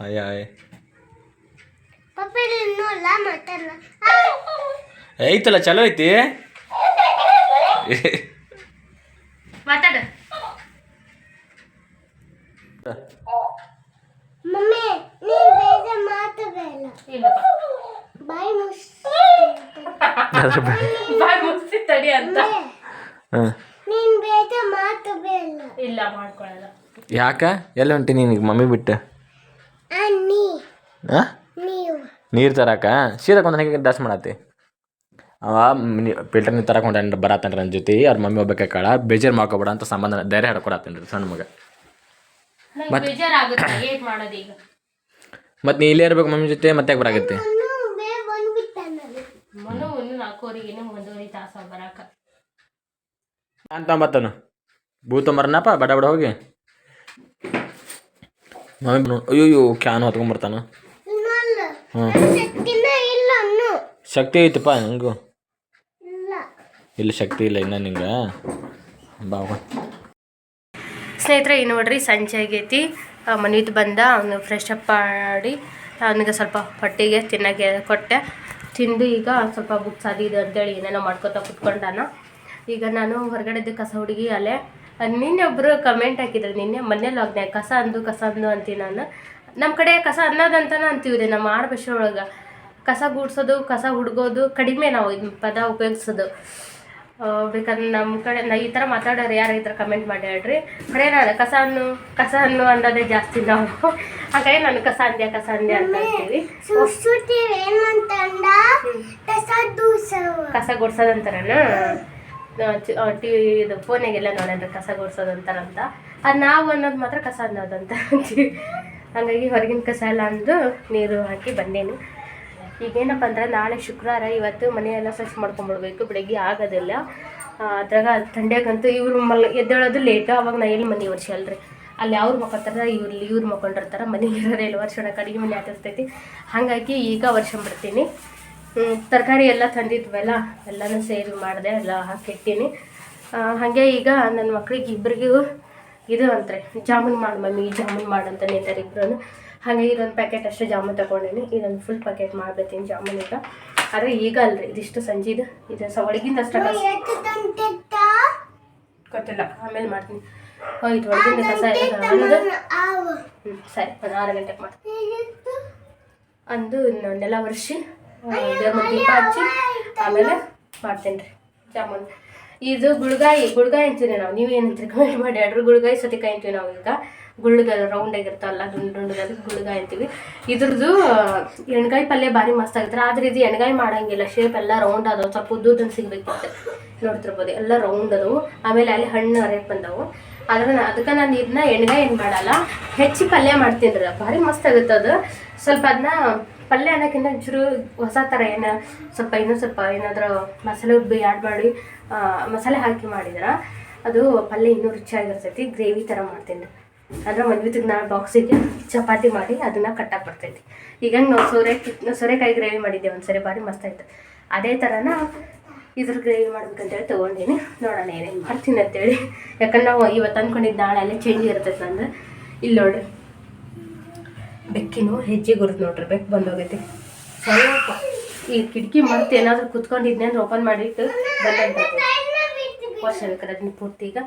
ಹಾಯ್ ಹಾಯ್ ಐತಲ್ಲ ಚಲೋ ಐತಿ? ಮಾತಾಡ. ಬಾಯಿ ಮುಗಿಸಿ ತಡಿ ಅಂತ. ಹಾಂ ಇಲ್ಲ ಮಾಡ್ಕೊಳಲ್ಲ ಯಾಕ? ಎಲ್ಲ ಹೊಂಟಿ ನಿನಗೆ ಮಮ್ಮಿ ಬಿಟ್ಟು? ಅನ್ನಿ ಹಾಂ ನೀವು. ನೀರು ತರಕ? ಸೀದಾ ಕೊಂದ ದಾಸ ದಾಸ್ ಮಾಡತ್ತಿ. ಅವ ಫಿಲ್ಟರ್ ನೀರು ತರಕ ಹೊಂಟ ಬರತ್ತನ್ರಿ ನನ್ನ ಜೊತೆ. ಅವ್ರ ಮಮ್ಮಿ ಒಬ್ಬಕ್ಕೆ ಕಾಳ ಬೇಜಾರು ಮಾಡ್ಕೊಬೇಡ ಅಂತ ಸಂಬಂಧ ಧೈರ್ಯ ಹಾಡ್ಕೊಡತ್ತೇನ್ರಿ ರೀ ಸಣ್ಣ ಮಗ. ಮತ್ತೆ ಬೇಜಾರಾಗುತ್ತೆ ಏನ್ ಮಾಡೋದು ಈಗ ಮತ್ತು ನೀ ಇಲ್ಲೇ ಇರ್ಬೇಕು ಮಮ್ಮಿ ಜೊತೆ ಮತ್ತೆ ಯಾಕೆ ಬರಾಗತ್ತೆ ನಾನು ತಗೊಂಬತ್ತನು ಬಂದ್ಬಿಟ್ಟಾನಲ್ಲ ಮನು ಒಂದು ನಾಲ್ಕೂವರೆಗೆ ಒಂದೂವರೆ ತಾಸ ಬರಾಕ. ನಾನು ತೊಂಬತ್ತನು ಬೂ ತೊಂಬರನಪ್ಪ ಬಡ ಬಡ ಹೋಗಿ ಮಮ್ಮಿ ಅಯ್ಯೋ ಕ್ಯಾನ್ ಹೊತ್ಕೊಂಬರ್ತಾನ ಹ್ಞೂ ಶಕ್ತಿ ಐತಪ್ಪ ನನಗೂ ಇಲ್ಲ ಇಲ್ಲ ಶಕ್ತಿ ಇಲ್ಲ ಇನ್ನ ನಿಂಗೆ ಬಾ ಹೋಗೋಣ. ಸ್ನೇಹಿತರೆ ಏನು ನೋಡ್ರಿ ಸಂಜೆ ಆಗೈತಿ ಮನೆದು ಬಂದ ಅವನು ಫ್ರೆಶ್ ಅಪ್ ಮಾಡಿ ಅವನಿಗೆ ಸ್ವಲ್ಪ ಹೊಟ್ಟೆಗೆ ತಿನ್ನಕ್ಕೆ ಕೊಟ್ಟೆ ತಿಂದು ಈಗ ಸ್ವಲ್ಪ ಬುಕ್ಸ್ ಅದು ಇದು ಅಂತೇಳಿ ಏನೇನೋ ಮಾಡ್ಕೊತಾ ಕುತ್ಕೊಂಡಾನ ಈಗ ನಾನು ಹೊರಗಡೆದ್ದು ಕಸ ಹುಡುಗಿ ಅಲ್ಲೇ ನಿನ್ನೆ ಒಬ್ಬರು ಕಮೆಂಟ್ ಹಾಕಿದ್ರು ನಿನ್ನೆ ಮನೇಲಿ ಲಾಗ್ನ್ಯಾಗ ಕಸ ಅಂದು ಕಸ ಅಂದು ಅಂತೀನಿ ನಾನು. ನಮ್ಮ ಕಡೆ ಕಸ ಅನ್ನೋದಂತನ ಅಂತೀವಿ ರೀ ನಮ್ಮ ಆಡು ಭಾಷೆ ಒಳಗೆ. ಕಸ ಗುಡ್ಸೋದು ಕಸ ಹುಡ್ಗೋದು ಕಡಿಮೆ ನಾವು ಇದು ಪದ ಉಪಯೋಗಿಸೋದು. ಬೇಕಾದ್ರೆ ನಮ್ಮ ಕಡೆ ನಾ ಈ ಥರ ಮಾತಾಡೋರು ಯಾರು ಈ ಥರ ಕಮೆಂಟ್ ಮಾಡಿ ಹೇಳ್ರಿ ಕಡೆ ನಾನು ಕಸ ಅನ್ನು ಕಸ ಅನ್ನು ಅನ್ನೋದೇ ಜಾಸ್ತಿ ನಾವು. ಹಾಗಾಗಿ ನಾನು ಕಸ ಅಂದ್ಯ ಕಸ ಅಂದ್ಯ ಅಂತ ಹೇಳ್ತೀವಿ ಕಸ ಗುಡ್ಸೋದಂತಾರ ಕಸ ಗುಡ್ಸೋದಂತಾರನ? ಟಿ ಇದು ಫೋನಿಗೆಲ್ಲ ನೋಡಿದ್ರೆ ಕಸ ಗುಡ್ಸೋದಂತಾರಂತ ಅದು ನಾವು ಅನ್ನೋದು ಮಾತ್ರ ಕಸ ಅನ್ನೋದಂತ ಹಾಗಾಗಿ ಹೊರಗಿನ ಕಸ ಎಲ್ಲ ಅಂದು ನೀರು ಹಾಕಿ ಬಂದೇನು. ಈಗೇನಪ್ಪ ಅಂದ್ರೆ ನಾಳೆ ಶುಕ್ರವಾರ ಇವತ್ತು ಮನೆಯೆಲ್ಲ ಸ್ವಚ್ಛ ಮಾಡ್ಕೊಂಡ್ಬಿಡ್ಬೇಕು ಬೆಳಗ್ಗೆ ಆಗೋದಿಲ್ಲ. ಅದ್ರಾಗ ಥಂಡ್ಯಾಗಂತೂ ಇವ್ರು ಮಲ್ ಎದ್ದೇಳೋದು ಲೇಟು ಅವಾಗ ನಾ ಎಲ್ಲಿ ಮನೆ ವರ್ಷ ಅಲ್ರಿ ಅಲ್ಲಿ ಅವ್ರು ಮಕ್ಕೊತಾರ, ಇವ್ರು ಇವ್ರು ಮಕ್ಕೊಂಡಿರ್ತಾರೆ, ಮನೆಗೆ ಇರೋರು ಎಲ್ಲಿ ವರ್ಷ ಕಡೆಗೆ ಮನೆ ಆತಿರ್ತೈತಿ ಹಾಗಾಗಿ ಈಗ ವರ್ಷ ಬಿಡ್ತೀನಿ ತರಕಾರಿ ಎಲ್ಲ ತಂದಿದ್ವಲ್ಲ ಎಲ್ಲನೂ ಸೇಲ್ ಮಾಡಿದೆ ಎಲ್ಲ ಹಾಕಿಟ್ಟೀನಿ. ಹಾಗೆ ಈಗ ನನ್ನ ಮಕ್ಳಿಗೆ ಇಬ್ಬರಿಗೂ ಇದು ಅಂತಾರೆ ಜಾಮೂನ್ ಮಾಡು ಮಮ್ಮಿ ಜಾಮೂನ್ ಅಂತ ನಿಂತಾರೆ ಇಬ್ಬರೂ ಹಾಗೆ ಇದೊಂದು ಪ್ಯಾಕೆಟ್ ಅಷ್ಟೇ ಜಾಮೂನ್ ತೊಗೊಂಡೀನಿ. ಇದೊಂದು ಫುಲ್ ಪ್ಯಾಕೆಟ್ ಮಾಡ್ಬೇತೀನಿ ಜಾಮೂನ್ ಈಗ. ಆದರೆ ಈಗ ಅಲ್ರಿ ಇದಿಷ್ಟು ಸಂಜೆದು ಇದು. ಸ ಒಳಗಿಂದ ಅಷ್ಟು ಗೊತ್ತಿಲ್ಲ ಆಮೇಲೆ ಮಾಡ್ತೀನಿ. ಹೋಯ್ತು ಇದು ಒಳಗಿಂದ ಕಸ ಇದೆ ಹ್ಞೂ ಸರಿ ಒಂದು ಆರು ಗಂಟೆಗೆ ಮಾಡ್ತೀನಿ. ಅಂದು ನೆಲ ಒರೆಸಿ ದೀಪ ಹಚ್ಚಿ ಆಮೇಲೆ ಮಾಡ್ತೀನಿ ರೀ ಜಾಮೂನ್. ಇದು ಗುಳ್ಗಾಯಿ ಗುಳ್ಗಾಯಿ ಅಂತೀವಿ ನಾವು. ನೀವು ಅಂತೀರಿ? ಕಮೆಂಟ್ ಮಾಡಿ. ಎರಡು ಗುಳ್ಗಾಯಿ, ಸತಿಕಾಯಿ ಅಂತೀವಿ ನಾವು ಈಗ. ಗುಳ್ಗ ರೌಂಡ್ ಆಗಿರ್ತಾವಲ್ಲ, ದುಂಡು ದುಂಡದಲ್ಲಿ ಗುಳ್ಗಾಯಿ ಅಂತೀವಿ. ಇದ್ರದ್ದು ಎಣ್ಗಾಯಿ ಪಲ್ಯ ಭಾರಿ ಮಸ್ತ್ ಆಗಿರ್ತಾರೆ ಆದ್ರೆ ಇದು ಎಣ್ಗಾಯಿ ಮಾಡಂಗಿಲ್ಲ. ಶೇಪ್ ಎಲ್ಲ ರೌಂಡ್ ಅದಾವೆ. ಸ್ವಲ್ಪ ಉದ್ದುದನ್ನು ಸಿಗ್ಬೇಕಿತ್ತು. ನೋಡ್ತಿರ್ಬೋದು. ಎಲ್ಲ ರೌಂಡ್ ಅದಾವು. ಆಮೇಲೆ ಅಲ್ಲಿ ಹಣ್ಣು ಅರೇಟ್ ಬಂದವು. ಆದ್ರೆ ಅದಕ್ಕೆ ನಾನು ಇದನ್ನ ಎಣ್ಗಾಯಿ ಏನು ಮಾಡಲ್ಲ. ಹೆಚ್ಚಿ ಪಲ್ಯ ಮಾಡ್ತೀನಿ ರೀ ಭಾರಿ ಮಸ್ತ್ ಆಗುತ್ತೆ ಅದು. ಸ್ವಲ್ಪ ಅದನ್ನ ಪಲ್ಯ ಅನ್ನೋಕ್ಕಿಂತ ಚೂರು ಹೊಸ ಥರ ಏನು, ಸ್ವಲ್ಪ ಇನ್ನೂ ಸ್ವಲ್ಪ ಏನಾದರೂ ಮಸಾಲೆ ಉಬ್ಬಿ ಆ್ಯಡ್ ಮಾಡಿ ಮಸಾಲೆ ಹಾಕಿ ಮಾಡಿದ್ರೆ ಅದು ಪಲ್ಯ ಇನ್ನೂ ರುಚಿಯಾಗಿರ್ತೈತಿ ಗ್ರೇವಿ ಥರ ಮಾಡ್ತೀನಿ. ಅಂದ್ರೆ ಮದ್ವಿತಿಗೆ ನಾನು ಬಾಕ್ಸಿಗೆ ಚಪಾತಿ ಮಾಡಿ ಅದನ್ನು ಕಟ್ಟಾಕ್ ಬರ್ತೈತಿ ಈಗ ನಾವು ಸೋರೆ, ಸೋರೆಕಾಯಿ ಗ್ರೇವಿ ಮಾಡಿದ್ದೆ ಒಂದ್ಸರಿ, ಭಾರಿ ಮಸ್ತ್ ಆಯ್ತು. ಅದೇ ಥರನ ಇದ್ರ ಗ್ರೇವಿ ಮಾಡ್ಬೇಕಂತೇಳಿ ತೊಗೊಂಡೀನಿ. ನೋಡೋಣ ಏನೇನು ಮಾಡ್ತೀನಿ ಅಂತೇಳಿ. ಯಾಕಂದ್ರೆ ನಾವು ಇವತ್ತು ಅಂದ್ಕೊಂಡಿದ್ದು ನಾಳೆ ಅಲ್ಲೇ ಚೇಂಜ್ ಇರ್ತೈತೆ ನಂದು ಇಲ್ಲಿ ನೋಡ್ರಿ ಬೆಕ್ಕಿನು ಹೆಜ್ಜೆ ಗುರುತು ನೋಡ್ರಿ, ಬೆಕ್ಕು ಬಂದೋಗೈತಿ. ಸ್ವಲ್ಪ ಈ ಕಿಟಕಿ ಮತ್ತೆ ಏನಾದರೂ ಕುತ್ಕೊಂಡಿದ್ನೆ ಅಂದ್ರೆ ಓಪನ್ ಮಾಡಿಟ್ಟು ಬಂದೋಗ್ತೈತಿ ವರ್ಷ ಬೇಕಾದ್ರೆ ಅದನ್ನ ಪೂರ್ತಿ ಈಗ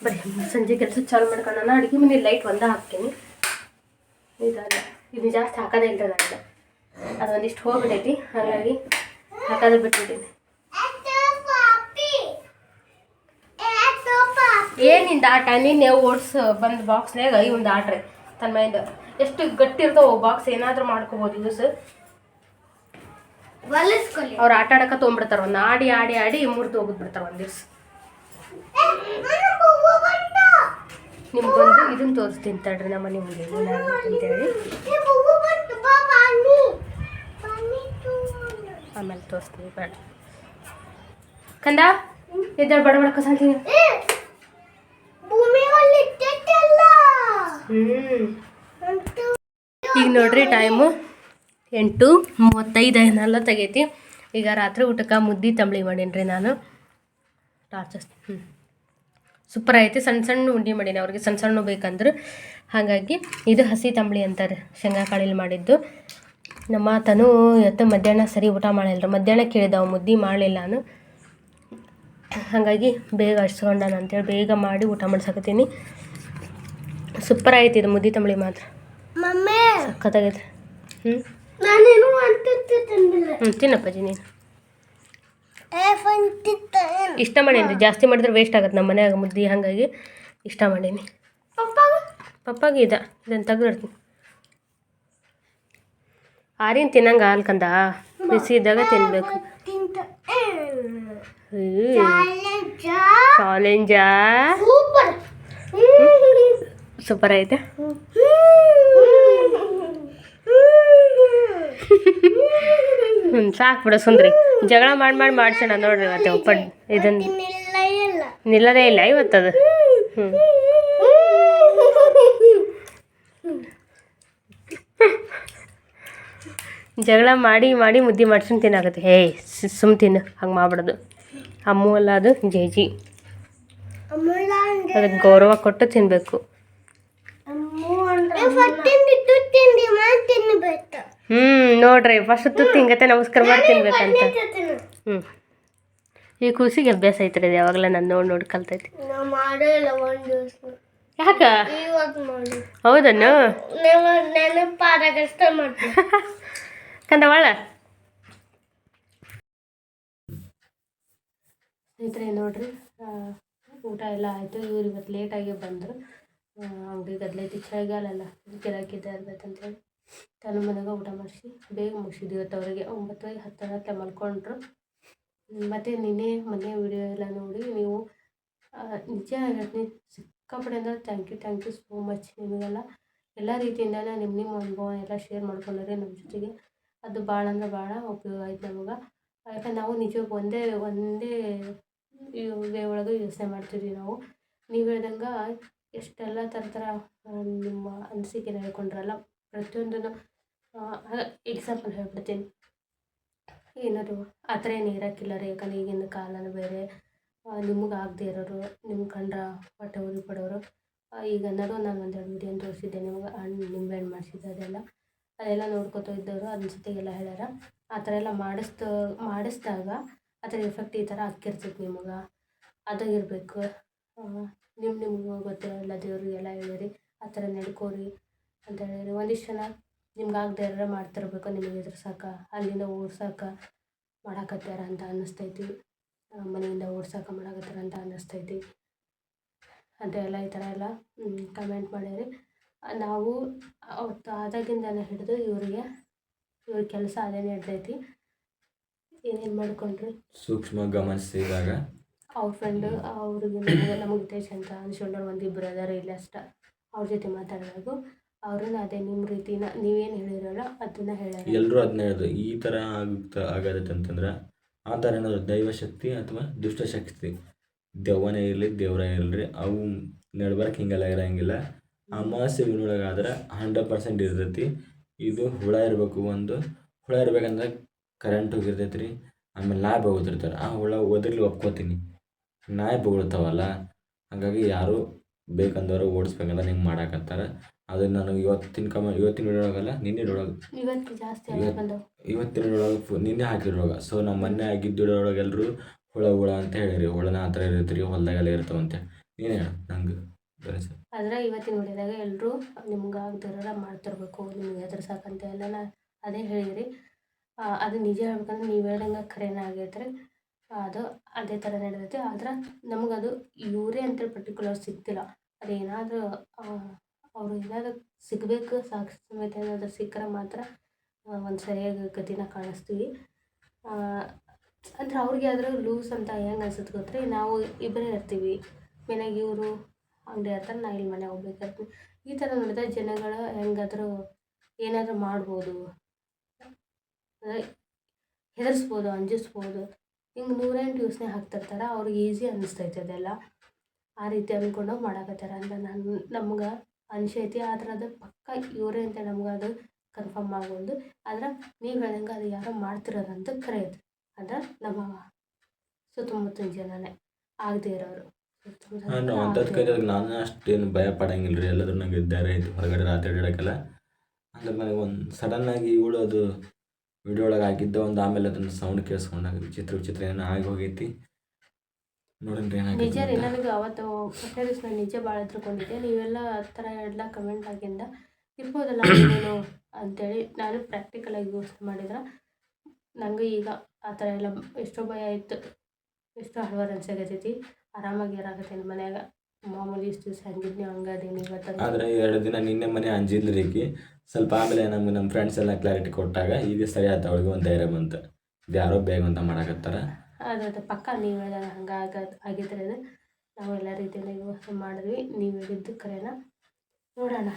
ಬರೀ ಸಂಜೆ ಕೆಲಸ ಚಾಲು ಮಾಡ್ಕೊಂಡು ಅಡುಗೆ ಮನೆ ಲೈಟ್ ಒಂದೇ ಹಾಕ್ತೀನಿ. ಇದಲ್ಲ ಇದು ಜಾಸ್ತಿ ಹಾಕೋದೇ ಇಲ್ಲ ನನಗೆ ಅದೊಂದಿಷ್ಟು ಹೋಗ್ಬಿಟ್ಟೈತಿ ಹಾಗಾಗಿ ಹಾಕೋದೇ ಬಿಟ್ಬಿಟ್ಟಿನಿ. ಏನಿಂದ ಆಟ? ನೀವು ಓಡ್ಸ್ ಬಂದು ಬಾಕ್ಸ್ನಾಗ ಒಂದು ಆಟ್ರಿ ತನ್ನ ಮೈಂದ ಎಷ್ಟು ಗಟ್ಟಿ ಇರ್ತಾವ ಬಾಕ್ಸ್ ಏನಾದರೂ ಮಾಡ್ಕೋಬೋದು ಯೂಸ್ ಹೊಲಿಸ್ಕೊಳ್ಳಿ ಅವ್ರು ಆಟ ಆಡಕ ತೊಗೊಂಡ್ಬಿಡ್ತಾರ ಒಂದು ಆಡಿ ಆಡಿ ಆಡಿ ಮುರಿದು ಹೋಗ್ಬಿಡ್ತಾರ ಒಂದು ದಿವ್ಸ ನಿಮ್ಗೊಂದು ಇದನ್ನ ತೋರಿಸ್ತೀನಿ ತಡ್ರಿ ನಮ್ಮ ಮನೆ ಮುಂದೆ ಏನಾಗುತ್ತೆ ಅಂತೇಳಿ. ಆಮೇಲೆ ತೋರಿಸ್ತೀನಿ ಬೇಡ. ಕಂದ ಇದ್ದಾಳ ಬಡ ಬಡ ಕಸಂತೀನಿ ಹ್ಞೂ ಈಗ ನೋಡ್ರಿ ಟೈಮು ಎಂಟು ಮೂವತ್ತೈದು ಏನಲ್ಲ ತೆಗೈತಿ. ಈಗ ರಾತ್ರಿ ಊಟಕ್ಕೆ ಮುದ್ದೆ ತಂಬಳಿ ಮಾಡೀನಿ ರೀ ನಾನು. ಟಾರ್ಚಸ್ ಹ್ಞೂ ಸೂಪರ್ ಐತಿ ಸಣ್ಣ ಸಣ್ಣ ಉಂಡೆ ಮಾಡೀನಿ ಅವ್ರಿಗೆ. ಸಣ್ಣ ಸಣ್ಣ ಬೇಕಂದ್ರೆ. ಹಾಗಾಗಿ ಇದು ಹಸಿ ತಂಬಳಿ ಅಂತಾರೆ. ಶೇಂಗಾ ಕಾಳಿಲಿ ಮಾಡಿದ್ದು. ನಮ್ಮ ತನು ಇವತ್ತು ಮಧ್ಯಾಹ್ನ ಸರಿ ಊಟ ಮಾಡಿಲ್ಲ ಮಧ್ಯಾಹ್ನ ಕೇಳಿದವ ಮುದ್ದೆ ಮಾಡಲಿಲ್ಲ ನಾನು. ಹಾಗಾಗಿ ಬೇಗ ಹಚ್ಕೊಂಡಾನ ಅಂತೇಳಿ ಬೇಗ ಮಾಡಿ ಊಟ ಮಾಡ್ಸಕತ್ತೀನಿ. ಸೂಪರ್ ಆಯ್ತು ಇದು ಮುದ್ದೆ ತಂಬಳಿ ಮಾತ್ರ. ಸಖತ್ತಾಗೈತೆ ಹ್ಞೂ ನಾನೇನು ಹ್ಞೂ ತಿನ್ನಪ್ಪಾಜಿ ನೀನು. ಇಷ್ಟ ಮಾಡೀನಿ ಜಾಸ್ತಿ ಮಾಡಿದ್ರೆ ವೇಸ್ಟ್ ಆಗತ್ತೆ ನಮ್ಮ ಮನ್ಯಾಗ ಮುದ್ದೆ ಹಾಗಾಗಿ ಇಷ್ಟ ಮಾಡೀನಿ. ಪಪ್ಪ ಪಪ್ಪಾಗ ಇದ. ಇದನ್ನು ತೆಗೆದಿಡ್ತೀನಿ ಆರಿನ ತಿನ್ನಂಗೆ ಹಾಲ್ಕಂದ ಬಿಸಿ ಇದ್ದಾಗ ತಿನ್ನಬೇಕು ಚಾಲೆಂಜಾ ಸೂಪರ್ ಐತೆ. ಹ್ಞೂ ಸಾಕು ಬಿಡು ಸುಂದ್ರಿ. ಜಗಳ ಮಾಡಿ ಮಾಡಿ ಮಾಡ್ಸೋಣ ನೋಡ್ರಿ ಮತ್ತೆ ಒಪ್ಪಡ್ ಇದನ್ನ ನಿಲ್ಲದೇ ಇಲ್ಲ ಇವತ್ತದು. ಹ್ಞೂ ಜಗಳ ಮಾಡಿ ಮಾಡಿ ಮುದ್ದೆ ಮಾಡ್ಸ್ಕೊಂಡು ತಿನ್ನಾಗತ್ತೆ. ಹೇ ಸುಮ್ ತಿನ್ನು ಹಂಗೆ ಮಾಡ್ಬಿಡೋದು. ಅಮ್ಮು ಅಲ್ಲ ಅದು ಜೇಜಿ. ಅದಕ್ಕೆ ಗೌರವ ಕೊಟ್ಟು ತಿನ್ನಬೇಕು ಅಮ್ಮು ಅಂದ್ರೆ ತಿಂಡಿ ಮಾಡಿ ತಿನ್ಬೇಕು ಹ್ಞೂ ನೋಡ್ರಿ ಫಸ್ಟ್ ತುತ್ತಿ ಹಿಂಗತೆ ನಮಸ್ಕಾರ ಮಾಡಿ ತಿನ್ಬೇಕಂತ. ಹ್ಞೂ ಈ ಕೂಸಿಗೆ ಅಭ್ಯಾಸ ಐತ್ರಿ ಇದು ಯಾವಾಗಲೇ ನಾನು ನೋಡಿ ನೋಡಿ ಕಲ್ತೈತಿ. ಯಾಕ? ಹೌದನ್ನು? ಕಂದವಾಳ ಸ್ನೇಹಿತರೆ ನೋಡ್ರಿ ಊಟ ಎಲ್ಲ ಆಯಿತು. ಇವ್ರು ಇವತ್ತು ಲೇಟಾಗಿ ಬಂದರು. ಅಂಗಡಿ ಗದ್ಲೈತಿ ಚಳಿಗಾಲ ಅಲ್ಲ. ಗಿರಾಕಿದ್ದೆ ಇರ್ಬೇಕಂತೇಳಿ. ತನ್ನ ಮನೆಗೆ ಊಟ ಮಾಡಿಸಿ ಬೇಗ ಮುಗಿಸಿದ್ವಿ. ಇವತ್ತು ಅವರಿಗೆ ಒಂಬತ್ತು ಹತ್ತರ ಹತ್ರ ಮಲ್ಕೊಂಡ್ರು. ಮತ್ತು ನಿನ್ನೆ ಮೊನ್ನೆ ವಿಡಿಯೋ ಎಲ್ಲ ನೋಡಿ ನೀವು ನಿಜ ಹೇಳ್ತೀನಿ ಸಿಕ್ಕಾಪಟ್ಟೆ ಅಂದರೆ thank you thank you so much ನಿಮಗೆಲ್ಲ. ಎಲ್ಲ ರೀತಿಯಿಂದ ನಿಮ್ಮ ನಿಮ್ಮ ಅನುಭವ ಎಲ್ಲ ಶೇರ್ ಮಾಡ್ಕೊಂಡ್ರೆ ನಮ್ಮ ಜೊತೆಗೆ. ಅದು ಭಾಳ ಅಂದರೆ ಭಾಳ ಉಪಯೋಗ ಆಯ್ತು ನಮಗೆ. ಯಾಕಂದ್ರೆ ನಾವು ನಿಜ ಒಂದೇ ಒಂದೇ ವೇ ಒಳಗೆ ಯೋಚನೆ ಮಾಡ್ತೀವಿ ನಾವು. ನೀವು ಹೇಳ್ದಂಗೆ ಎಷ್ಟೆಲ್ಲ ಥರ ಥರ ನಿಮ್ಮ ಅನಿಸಿಕೆ ಹೇಳ್ಕೊಂಡ್ರಲ್ಲ ಪ್ರತಿಯೊಂದನ್ನು ಎಕ್ಸಾಂಪಲ್ ಹೇಳ್ಬಿಡ್ತೀನಿ. ಏನಾದರೂ ಆ ಥರ ಏನು ಇರೋಕ್ಕಿಲ್ಲ ರೀ ಯಾಕಂದರೆ ಈಗಿನ ಕಾಲನ ಬೇರೆ. ನಿಮಗೆ ಆಗದೆ ಇರೋರು ನಿಮ್ಮ ಕಂಡ್ರ ಹೊಟ್ಟೆ ಉರಿ ಪಡೋರು. ಈಗ ನಡು ನಾನು ಒಂದೆರಡು ವೀಡಿಯೋ ತೋರಿಸಿದ್ದೆ, ನಿಮ್ಗೆ ಹಣ್ಣು ನಿಂಬೆಹಣ್ಣು ಮಾಡಿಸಿದ್ದೆ ಅದೆಲ್ಲ. ಅದೆಲ್ಲ ನೋಡ್ಕೊತ ಇದ್ದವರು ಅದ್ರ ಜೊತೆಗೆಲ್ಲ ಹೇಳ್ಯಾರ. ಆ ಥರ ಎಲ್ಲ ಮಾಡಿಸ್ದ ಮಾಡಿಸಿದಾಗ ಅದರ ಎಫೆಕ್ಟ್ ಈ ಥರ ಹಾಕಿರ್ತೈತೆ ನಿಮಗೆ. ಅದು ಇರಬೇಕು. ನಿಮ್ಮ ನಿಮ್ಗೆ ಗೊತ್ತಿರೋಲ್ಲ, ದೇವ್ರಿಗೆಲ್ಲ ಹೇಳಿರಿ ಆ ಥರ ನಡ್ಕೋರಿ. ಅಂತ ಹೇಳಿದ್ರು. ಒಂದಿಷ್ಟು ಜನ ನಿಮ್ಗೆ ಆಗದೆ ಇರೋ ಮಾಡ್ತಿರ್ಬೇಕು ನಿಮಗೆ ಎದುರ್ಸಾಕ ಅಲ್ಲಿಂದ ಓಡ್ಸಾಕ ಮಾಡಾಕತ್ಯಾರ ಅಂತ ಅನ್ನಿಸ್ತೈತಿ. ಮನೆಯಿಂದ ಓಡ್ಸಾಕ ಮಾಡಾಕತ್ತಾರ ಅಂತ ಅನ್ನಿಸ್ತೈತಿ. ಅಂತ ಎಲ್ಲ ಈ ಥರ ಎಲ್ಲ ಕಮೆಂಟ್ ಮಾಡಿರಿ. ನಾವು ಅವತ್ತು ಆದಾಗಿಂದನೇ ಹಿಡಿದು ಇವರಿಗೆ ಇವ್ರ ಕೆಲಸ ಅದೇ ನಡ್ದೈತಿ. ಏನೇನು ಮಾಡ್ಕೊಂಡ್ರಿ? ಸೂಕ್ಷ್ಮ ಗಮನಿಸಿದಾಗ ಅವ್ರ ಫ್ರೆಂಡು ಅವ್ರಿಗೆ ನಮಗೆ ಹಿತೇಶ್ ಅಂತ ಅನ್ಸ್ಕೊಂಡವ್ರು ಒಂದು ಇಬ್ಬರು ಅದಾರ ಇಲ್ಲ ಅಷ್ಟ. ಅವ್ರ ಜೊತೆ ಮಾತಾಡಿದಾಗ ಅವ್ರನ್ನ ಅದೇ ನಿಮ್ಮ ರೀತಿನ ನೀವೇನು ಹೇಳಿರಲ್ಲ ಅದನ್ನ ಹೇಳ ಎಲ್ಲರೂ ಅದನ್ನ ಹೇಳಿದ್ರು ಈ ಥರ ಆಗುತ್ತ ಆಗತ್ತೆ ಅಂತಂದ್ರೆ ಆ ಥರ ಏನಾದ್ರು ದೈವಶಕ್ತಿ ಅಥವಾ ದುಷ್ಟಶಕ್ತಿ ದೆವ್ವನೇ ಇರಲಿ, ದೇವರೇ ಇರಲಿ, ಅವು ನಡ್ಬಾರಕ್ಕೆ ಹಿಂಗೆಲ್ಲ ಇರೋಂಗಿಲ್ಲ. ಅಮಾವಾಸ್ಯೆ ಉಣ್ಣೊಳಗಾದ್ರೆ ಹಂಡ್ರೆಡ್ ಪರ್ಸೆಂಟ್ ಇರ್ತೈತಿ. ಇದು ಹುಳ ಇರಬೇಕು ಒಂದು. ಹುಳ ಇರ್ಬೇಕಂದ್ರೆ ಕರೆಂಟ್ ಹೋಗಿರ್ತೈತಿ ರೀ ಆಮೇಲೆ ನಾಯಿ ಬಗ್ತಿರ್ತಾರೆ ಆ ಹುಳ ಒದರ್ಲಿ ಒಪ್ಕೋತೀನಿ. ನಾಯಿ ಬೊಗಳ್ತಾವಲ್ಲ, ಹಾಗಾಗಿ ಯಾರು ಬೇಕಂದವರು ಓಡಿಸ್ಬೇಕಂದ್ರೆ ಹಿಂಗೆ ಮಾಡಾಕತ್ತಾರ. ಅದು ನಾನು ಇವತ್ತಿನ ಕಮ ಇವತ್ತಿನ ವಿಡಿಯೋಗಲ್ಲ ನಿನ್ನೆ ಒಳಗೆ ಇವತ್ತು ಜಾಸ್ತಿ ಆಗಿ ಇವತ್ತು- ಬಂದವು. ಇವತ್ತಿನ ಫು ನಿನ್ನೆ ಹಾಕಿರೋಗ ಸೊ ನಮ್ಮ ಮೊನ್ನೆ ಆಗಿದ್ದೊಳಗೆ ಎಲ್ಲರೂ ಹುಳ ಹುಳ ಅಂತ ಹೇಳಿರಿ. ಹುಳನ ಆ ಥರ ಇರುತ್ತೆ ರೀ ಹೊಲ್ದಾಗೆಲ್ಲ ಇರ್ತಾವಂತೆ ನೀನು ಹೇಳ ನಂಗೆ ಆದ್ರೆ ಇವತ್ತಿನ ವಿಡಿಯೋದಾಗ ಎಲ್ಲರೂ ನಿಮ್ಗೆ ಆಗದಿರೋರ ಮಾಡ್ತಿರ್ಬೇಕು. ನಿಮ್ಗೆ ಹೆದರ್ಸಾಕಂತ ಎಲ್ಲ ಅದೇ ಹೇಳಿರಿ ಅದು ನಿಜ ಹೇಳ್ಬೇಕಂದ್ರೆ ನೀವು ಹೇಳ್ದಂಗೆ ಕರೆನ ಆಗೈತ್ರಿ. ಅದು ಅದೇ ಥರ ನಡೆದೈತಿ. ಆದ್ರೆ ನಮಗದು ಇವರೇ ಅಂತ ಪರ್ಟಿಕ್ಯುಲರ್ ಸಿಗ್ತಿಲ್ಲ. ಅದೇನಾದರೂ ಅವರು ಏನಾದರೂ ಸಿಗಬೇಕು, ಸಾಕ್ಷಿ ಸಮೇತ ಏನಾದರೂ ಸಿಕ್ಕರೆ ಮಾತ್ರ ಒಂದು ಸರಿಯಾಗಿ ಗತಿನ ಕಾಣಿಸ್ತೀವಿ. ಅಂದ್ರೆ ಅವ್ರಿಗೆ ಆದರೂ ಲೂಸ್ ಅಂತ ಹೆಂಗೆ ಅನ್ಸುತ್ತೆ ಗೊತ್ತ್ರಿ? ನಾವು ಇಬ್ಬರೇ ಇರ್ತೀವಿ. ಮನೆಗೆ ಇವರು, ಅಂಗಡಿ ಹತ್ರ ನಾ ಇಲ್ಲಿ ಮನೆ ಹೋಗ್ಬೇಕಾಗ್ತದೆ ಈ ಥರ ನೋಡಿದ್ರೆ ಜನಗಳು ಹೆಂಗಾದರೂ ಏನಾದರೂ ಮಾಡ್ಬೋದು. ಅಂದರೆ ಹೆದರ್ಸ್ಬೋದು, ಅಂಜಿಸ್ಬೋದು. ಹಿಂಗೆ ನೂರೆಂಟು ಯೋಚನೆ ಹಾಕ್ತಿರ್ತಾರೆ, ಅವ್ರಿಗೆ ಈಸಿ ಅನ್ನಿಸ್ತೈತೆ ಅದೆಲ್ಲ. ಆ ರೀತಿ ಅಂದ್ಕೊಂಡು ಮಾಡಾಕತ್ತಾರ ಅಂತ ನಾನು, ನಮ್ಗೆ ಅನ್ಸೈತಿ ಆದ್ರೆ ಅದು ಪಕ್ಕ ಇವರೇ ಅಂತ ನಮ್ಗೆ ಅದು ಕನ್ಫರ್ಮ್ ಆಗೋದು ಆದ್ರೆ ನೀವು ಹೇಳ್ದಂಗೆ ಅದು ಯಾರೋ ಮಾಡ್ತಿರೋದಂತ ಕರೆ ಐತಿ ಅಂದ್ರೆ ನಮ್ಮ ಸುತ್ತಮುತ್ತಲಿನ ಜನನೇ ಆಗದೆ ಇರೋರು. ನಾವು ಅಂಥದ್ದು ಕೈದಾಗ ನಾನು ಅಷ್ಟೇನು ಭಯ ಪಡಂಗಿಲ್ಲ ರೀ ಎಲ್ಲಾದ್ರೂ ನಂಗೆ ಧೈರ್ಯ ಐತಿ ಹೊರಗಡೆ ರಾತ್ರಿ ಇಡೋಕ್ಕೆಲ್ಲ. ಅಂದ್ರೆ ನನಗೆ ಒಂದು ಸಡನ್ನಾಗಿ ಇವಳು ಅದು ವಿಡಿಯೋ ಒಳಗೆ ಹಾಕಿದ್ದ ಒಂದು ಆಮೇಲೆ ಅದನ್ನು ಸೌಂಡ್ ಕೇಳಿಸ್ಕೊಂಡಾಗ ವಿಚಿತ್ರ ವಿಚಿತ್ರ ಏನೋ ಆಗಿ ಹೋಗೈತಿ. ನೋಡಿನ್ರಿ ನಿಜ ರೀ ನನಗೆ ಅವತ್ತು ದಿವಸ ನಾನು ನಿಜ ಭಾಳ ತಿಳ್ಕೊಂಡಿದ್ದೆ ನೀವೆಲ್ಲ ಆ ಥರ ಎಲ್ಲ ಕಮೆಂಟ್ ಆಗಿಂದ ಇರ್ಬೋದಲ್ಲ ನೀನು ಅಂತೇಳಿ ನಾನು ಪ್ರಾಕ್ಟಿಕಲಾಗಿ ಯೋಚನೆ ಮಾಡಿದ್ರೆ ನನಗೆ ಈಗ ಆ ಥರ ಎಲ್ಲ ಎಷ್ಟೋ ಭಯ ಇತ್ತು. ಎಷ್ಟೋ ಹಲವಾರು ಅನ್ಸಾಕತ್ತೈತಿ ಆರಾಮಾಗಿ ಇರಾಕತ್ತೇನೆ ಮನ್ಯಾಗ. ಮಾಮೂಲಿ ಇಷ್ಟು ದಿವಸ ಹಂಗಿದ್ನಿ ಹಂಗದೀನಿ ಇವತ್ತು ಆದರೆ ಎರಡು ದಿನ ನಿನ್ನೆ ಮನೆ ಅಂಜಿದ್ಲಿಕ್ಕೆ ಸ್ವಲ್ಪ ಆಮೇಲೆ ನಮ್ಗೆ ನಮ್ಮ ಫ್ರೆಂಡ್ಸ್ ಎಲ್ಲ ಕ್ಲಾರಿಟಿ ಕೊಟ್ಟಾಗ ಈಗ ಸರಿ ಆಯ್ತು ಅವಳಿಗೆ ಒಂದು ಧೈರ್ಯ ಬಂತು. ಯಾರೋ ಬೇಗ ಅಂತ ಮಾಡಕತ್ತಾರ. ಅದು ಪಕ್ಕ ನೀವು ಹೇಳಿದಾಗ ಹಂಗೆ ಆಗ ಆಗಿದ್ರೆ ನಾವು ಎಲ್ಲ ರೀತಿಯಲ್ಲಿ ಯೋಚನೆ ಮಾಡಿದ್ವಿ. ನೀವು ಹೇಳಿದ್ದು ಕರೆನ? ನೋಡೋಣ.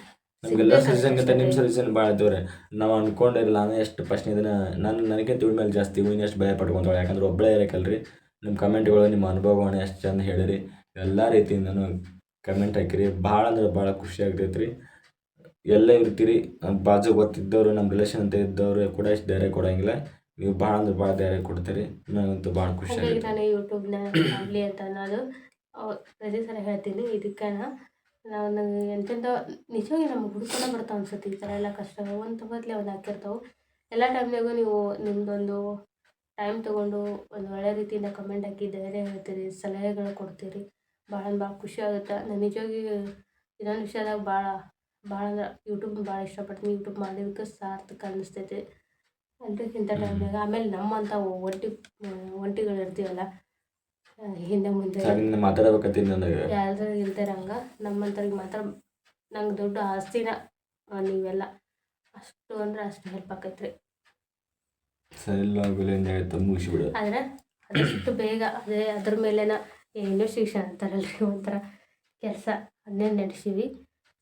ನಮಗೆಲ್ಲ ಸಜೆಷನ್ಗಿಂತ ನಿಮ್ಮ. ಸಜೆಷನ್ ಭಾಳ ಇದ್ದವ್ರೆ ನಾವು ಅಂದ್ಕೊಂಡಿರಲ್ಲ ನಾನು ಎಷ್ಟು ಫಸ್ಟ್ ಇದನ್ನ ನಾನು ನನಗೆ ದುಡ್ಡು ಮೇಲೆ ಜಾಸ್ತಿ ಹೂವಿನ ಎಷ್ಟು ಭಯ ಪಡ್ಕೊತಾಳೆ ಯಾಕಂದ್ರೆ ಒಬ್ಬಳೇ ಇರಕಲ್ರಿ. ನಿಮ್ಮ ಕಮೆಂಟ್ಗಳು ನಿಮ್ಮ ಅನುಭವಗಳನ್ನ ಎಷ್ಟು ಚಂದ ಹೇಳಿರಿ. ಎಲ್ಲ ರೀತಿಯಿಂದನು ಕಮೆಂಟ್ ಹಾಕಿರಿ. ಭಾಳ ಅಂದ್ರೆ ಭಾಳ ಖುಷಿ ಆಗ್ತೈತೆ ರೀ ಎಲ್ಲ ಇರ್ತೀರಿ. ಬಾಜು ಗೊತ್ತಿದ್ದವರು ನಮ್ಮ ರಿಲೇಷನ್ ಅಂತ ಇದ್ದವರು ಕೂಡ ಎಷ್ಟು ಧೈರ್ಯ ಕೊಡೋಂಗಿಲ್ಲ. ನೀವು ಭಾಳ ಅಂದ್ರೆ ಭಾಳ ಧೈರ್ಯ ಕೊಡ್ತೀರಿ. ನನಗಂತೂ ಭಾಳ ಖುಷಿ ಹಾಗಾಗಿ ಆಗುತ್ತೆ. ನಾನು ಯೂಟ್ಯೂಬ್ನ ಅಂತ ಅನ್ನೋದು ಪ್ರತಿ ಸಲ ಹೇಳ್ತೀನಿ. ಇದಕ್ಕೆ ನಾವು ನನಗೆ ಎಂತೆಂಥ ನಿಜವಾಗಿ ನಮ್ಗೆ ಹುಡ್ಕೋಣ ಬರ್ತಾವೆ ಅನ್ಸುತ್ತೆ ಈ ಥರ ಎಲ್ಲ ಕಷ್ಟ ಒಂದು ಬದಲೇ ಒಂದು ಹಾಕಿರ್ತಾವೆ. ಎಲ್ಲ ಟೈಮ್ನಾಗೂ ನೀವು ನಿಮ್ಮದೊಂದು ಟೈಮ್ ತೊಗೊಂಡು ಒಂದು ಒಳ್ಳೆ ರೀತಿಯಿಂದ ಕಮೆಂಟ್ ಹಾಕಿ ಧೈರ್ಯ ಹೇಳ್ತೀರಿ ಸಲಹೆಗಳು ಕೊಡ್ತೀರಿ. ಭಾಳ ಅಂದ್ರೆ ಭಾಳ ಖುಷಿ ಆಗುತ್ತೆ. ನಾನು ನಿಜವಾಗಿ ಇನ್ನೊಂದು ವಿಷಯದಾಗ ಭಾಳ ಭಾಳ ಅಂದ್ರೆ ಯೂಟ್ಯೂಬ್ ಭಾಳ ಇಷ್ಟಪಡ್ತೀನಿ. ಯೂಟ್ಯೂಬ್ ಮಾಡಿದ್ದಕ್ಕೆ ಸಾರ್ಥಕ ಅನ್ನಿಸ್ತೈತಿ ಇಂಥ ಟೈಮ್ನಾಗ ಆಮೇಲೆ ನಮ್ಮಂಥ ಒಂಟಿ ಒಂಟಿಗಳು ಇರ್ತೀವಲ್ಲ ಹಿಂದೆ ಮುಂದೆ ಮಾತಾಡಬೇಕತ್ತೀನಿ ನನಗೆ. ಹಂಗೆ ನಮ್ಮಂಥವ್ರಿಗೆ ಮಾತ್ರ ನಂಗೆ ದೊಡ್ಡ ಆಸ್ತಿನ ನೀವೆಲ್ಲ ಅಷ್ಟು ಅಂದ್ರೆ ಅಷ್ಟು ಹೆಲ್ಪ್ ಆಕೈತ್ರಿ. ಆದ್ರೆ ಅದಷ್ಟು ಬೇಗ ಅದೇ ಅದ್ರ ಮೇಲೆನ ಇನ್ವೆಸ್ಟಿಗೇಷನ್ ಅಂತಾರಲ್ರಿ ಒಂಥರ ಕೆಲಸ ಅದನ್ನೇ ನಡೆಸೀವಿ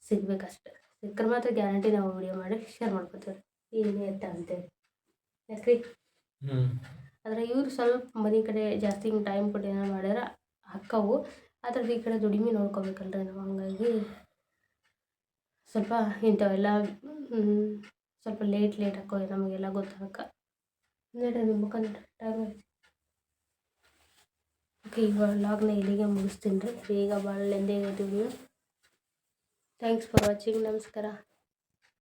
ಸಿಗ್ಬೇಕಷ್ಟೆ. ಸಿಕ್ಕರೆ ಮಾತ್ರ ಗ್ಯಾರಂಟಿ ನಾವು ವಿಡಿಯೋ ಮಾಡಿ ಶೇರ್ ಮಾಡ್ಕೊತೀವಿ. ಏನೇ ಅಂತ ಅಂತೇಳಿ. ಯಾಕ್ರಿ ಆದರೆ ಇವರು ಸ್ವಲ್ಪ ಮನೆ ಕಡೆ ಜಾಸ್ತಿ ಹಿಂಗೆ ಟೈಮ್ ಕೊಟ್ಟು ಏನೋ ಮಾಡ್ಯಾರ ಅಕ್ಕವು ಅದ್ರದ್ದು ಈ ಕಡೆ ದುಡಿಮೆ ನೋಡ್ಕೋಬೇಕಲ್ರಿ ನಾವು ಹಂಗಾಗಿ ಸ್ವಲ್ಪ ಇಂಥವೆಲ್ಲ ಸ್ವಲ್ಪ ಲೇಟ್ ಲೇಟ್ ಹಾಕೋ ನಮಗೆಲ್ಲ ಗೊತ್ತಾಗಕ್ಕ. ನೋಡ್ರಿ ನಿಮ್ಮ ಮುಖ ನೋಡ್ರಿ ಟೈಮ್ ಓಕೆ ಈಗ ಲಾಗ್ನ ಇಲ್ಲಿಗೆ ಮುಗಿಸ್ತೀನಿ ರೀ. ಈಗ ಭಾಳ ಲೆಂದೇ ಇದ್ದೀವಿ ಥ್ಯಾಂಕ್ಸ್ ಫಾರ್ ವಾಚಿಂಗ್ ನಮಸ್ಕಾರ.